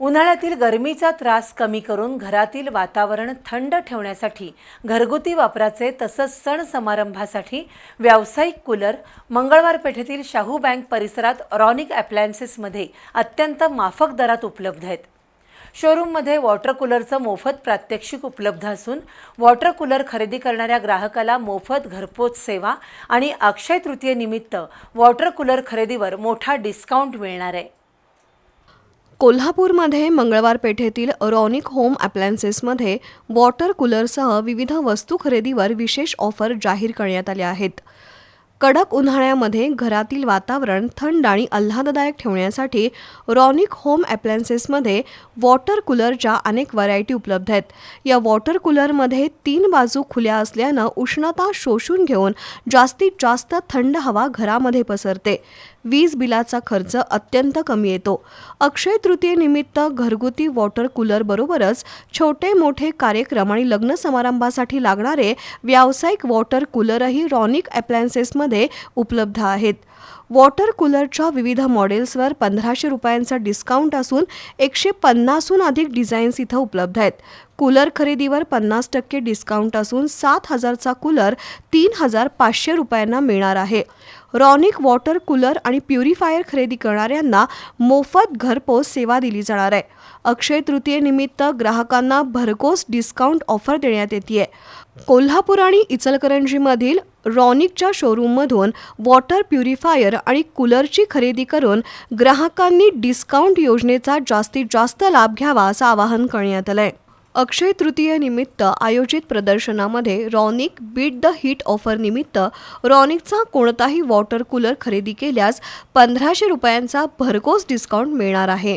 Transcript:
उन्हाळ्यातील गरमीचा त्रास कमी करून घरातील वातावरण थंड ठेवण्यासाठी घरगुती वापराचे तसंच सण समारंभासाठी व्यावसायिक कूलर मंगळवार पेठेतील शाहू बँक परिसरात रॉनिक ॲप्लायन्सेसमध्ये अत्यंत माफक दरात उपलब्ध आहेत. शोरूममध्ये वॉटर कूलरचं मोफत प्रात्यक्षिक उपलब्ध असून वॉटर कूलर खरेदी करणाऱ्या ग्राहकाला मोफत घरपोच सेवा आणि अक्षय तृतीयेनिमित्त वॉटर कूलर खरेदीवर मोठा डिस्काउंट मिळणार आहे. कोल्हापूरमध्ये मंगळवार पेठेतील रॉनिक होम अप्लायन्सेसमध्ये वॉटर कूलरसह विविध वस्तू खरेदीवर विशेष ऑफर जाहीर करण्यात आल्या आहेत. कडक उन्हाळ्यामध्ये घरातील वातावरण थंड आणि आल्हाददायक ठेवण्यासाठी रॉनिक होम अप्लायन्सेसमध्ये वॉटर कूलरच्या अनेक व्हरायटी उपलब्ध आहेत. या वॉटर कूलरमध्ये तीन बाजू खुल्या असल्यानं उष्णता शोषून घेऊन जास्तीत जास्त थंड हवा घरामध्ये पसरते. वीज बिलाचा खर्च अत्यंत कमी येतो. अक्षय तृतीयेनिमित्त घरगुती वॉटर कूलरबरोबरच छोटे मोठे कार्यक्रम आणि लग्न समारंभासाठी लागणारे व्यावसायिक वॉटर कूलरही रॉनिक अप्लायन्सेसमध्ये उपलब्ध आहेत. वॉटर कूलरच्या विविध मॉडेल्सवर पंधराशे रुपयांचा डिस्काउंट असून एकशे पन्नासहून अधिक डिझाईन्स इथं उपलब्ध आहेत. कूलर खरेदीवर पन्नास टक्के डिस्काउंट असून सात हजारचा कूलर तीन हजार पाचशे रुपयांना मिळणार आहे. रॉनिक वॉटर कूलर आणि प्युरिफायर खरेदी करणाऱ्यांना मोफत घरपोच सेवा दिली जाणार आहे. अक्षय तृतीयेनिमित्त ग्राहकांना भरघोस डिस्काउंट ऑफर देण्यात येते कोल्हापूर आणि इचलकरंजीमधील रॉनिकच्या शोरूममधून वॉटर प्युरिफायर आणि कूलरची खरेदी करून ग्राहकांनी डिस्काउंट योजनेचा जास्तीत जास्त लाभ घ्यावा असं आवाहन करण्यात आलं आहे अक्षय तृतीयेनिमित्त आयोजित प्रदर्शनामध्ये रॉनिक बीट द हीट ऑफरनिमित्त रॉनिकचा कोणताही वॉटर कूलर खरेदी केल्यास पंधराशे रुपयांचा भरघोस डिस्काउंट मिळणार आहे.